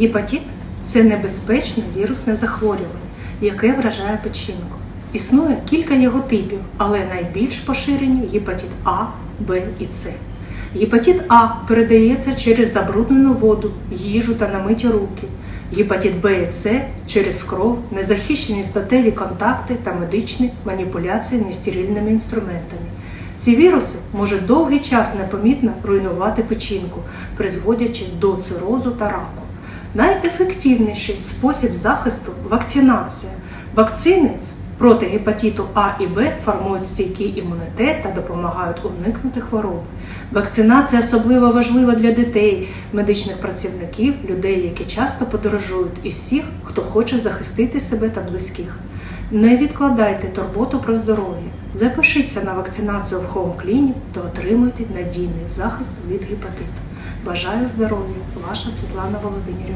Гепатит це небезпечне вірусне захворювання, яке вражає печінку. Існує кілька його типів, але найбільш поширені гепатит А, Б і С. Гепатит А передається через забруднену воду, їжу та намиті руки. Гепатит Б і С через кров, незахищені статеві контакти та медичні маніпуляції нестерильними інструментами. Ці віруси можуть довгий час непомітно руйнувати печінку, призводячи до цирозу та раку. Найефективніший спосіб захисту вакцинація. Вакцини проти гепатиту А і Б формують стійкий імунітет та допомагають уникнути хвороби. Вакцинація особливо важлива для дітей, медичних працівників, людей, які часто подорожують, і всіх, хто хоче захистити себе та близьких. Не відкладайте турботу про здоров'я. Запишіться на вакцинацію в Home Clinic та отримуйте надійний захист від гепатиту. Бажаю здоров'я, ваша Світлана Володимирівна.